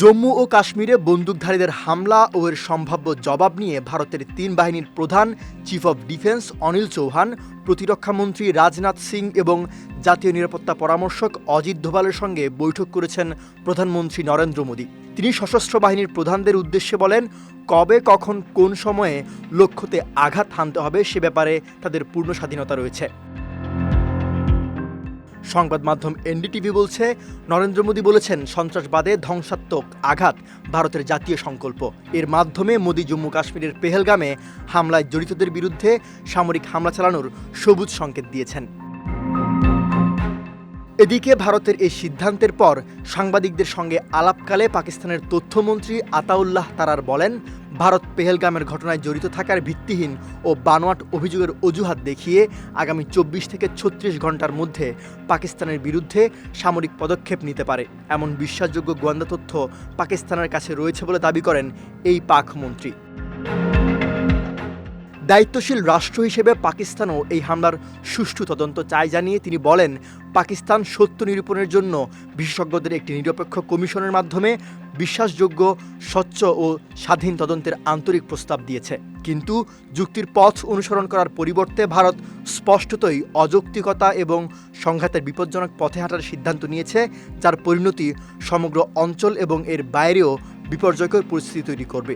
জম্মু ও কাশ্মীরে বন্দুকধারীদের হামলা ও এর সম্ভাব্য জবাব নিয়ে ভারতের তিন বাহিনীর প্রধান chief of defence Anil Chauhan প্রতিরক্ষামন্ত্রী রাজনাথ সিং এবং জাতীয় নিরাপত্তা পরামর্শক অজিত ধোভালের সঙ্গে বৈঠক করেছেন প্রধানমন্ত্রী নরেন্দ্র মোদী। তিনি সশস্ত্র বাহিনীর প্রধানদের উদ্দেশ্যে বলেন, কবে, কখন, কোন সময়ে লক্ষ্যতে আঘাত হানতে হবে সে ব্যাপারে তাদের পূর্ণ স্বাধীনতা রয়েছে। সংবাদ মাধ্যম এনডিটিভি বলছে, নরেন্দ্র মোদী বলেছেন, সন্ত্রাসবাদে ধ্বংসাত্মক আঘাত ভারতের জাতীয় সংকল্প। এর মাধ্যমে মোদী জম্মু কাশ্মীরের পেহেলগামে হামলায় জড়িতদের বিরুদ্ধে সামরিক হামলা চালানোর সবুজ সংকেত দিয়েছেন। এদিকে ভারতের এই সিদ্ধান্তের পর সাংবাদিকদের সঙ্গে আলাপকালে পাকিস্তানের তথ্যমন্ত্রী আতাউল্লাহ তারার বলেন ভারত পেহেলগামের ঘটনায় জড়িত থাকার ভিত্তিহীন ও বানোয়াট অভিযোগের অজুহাত দেখিয়ে আগামী চব্বিশ থেকে ছত্রিশ ঘণ্টার মধ্যে পাকিস্তানের বিরুদ্ধে সামরিক পদক্ষেপ নিতে পারে। এমন বিশ্বাসযোগ্য গোয়েন্দা তথ্য পাকিস্তানের কাছে রয়েছে বলে দাবি করেন এই পাক মন্ত্রী। দায়িত্বশীল রাষ্ট্র হিসেবে পাকিস্তানও এই হামলার সুষ্ঠু তদন্ত চায় জানিয়ে তিনি বলেন, পাকিস্তান সত্য নিরূপণের জন্য বিশেষজ্ঞদের একটি নিরপেক্ষ কমিশনের মাধ্যমে বিশ্বাসযোগ্য, স্বচ্ছ ও স্বাধীন তদন্তের আন্তরিক প্রস্তাব দিয়েছে। কিন্তু যুক্তির পথ অনুসরণ করার পরিবর্তে ভারত স্পষ্টতই অযৌক্তিকতা এবং সংঘাতের বিপজ্জনক পথে হাঁটার সিদ্ধান্ত নিয়েছে, যার পরিণতি সমগ্র অঞ্চল এবং এর বাইরেও বিপর্যয়কর পরিস্থিতি তৈরি করবে।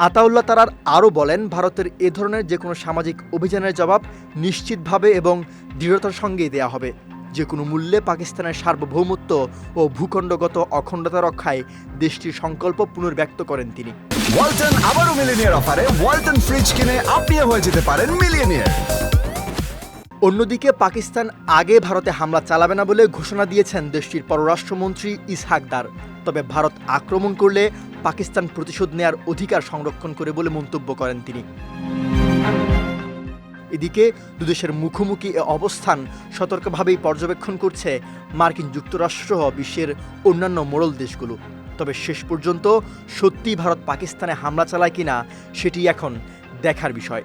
আতাউল্লাহ তারার আরও বলেন, ভারতের এ ধরনের যে কোনো সামাজিক অভিযানের জবাব নিশ্চিতভাবে এবং দৃঢ়তার সঙ্গেই দেয়া হবে। যে কোনো মূল্যে পাকিস্তানের সার্বভৌমত্ব ও ভূখণ্ডগত অখণ্ডতা রক্ষায় দেশটির সংকল্প পুনর্ব্যক্ত করেন তিনি। ওয়ালটন আবারও মিলিনিয়ার অফারে ওয়ালটন ফ্রিজ কিনে আপনিও হয়ে যেতে পারেন মিলিয়নিয়ার। অন্যদিকে পাকিস্তান আগে ভারতে হামলা চালাবে না বলে ঘোষণা দিয়েছেন দেশটির পররাষ্ট্রমন্ত্রী ইসহাকদার। তবে ভারত আক্রমণ করলে পাকিস্তান প্রতিশোধ নেয়ার অধিকার সংরক্ষণ করে বলে মন্তব্য করেন তিনি। এদিকে দুদেশের মুখোমুখি এ অবস্থান সতর্কভাবেই পর্যবেক্ষণ করছে মার্কিন যুক্তরাষ্ট্র সহ বিশ্বের অন্যান্য মোড়ল দেশগুলো। তবে শেষ পর্যন্ত সত্যি ভারত পাকিস্তানে হামলা চালায় কিনা সেটি এখন দেখার বিষয়।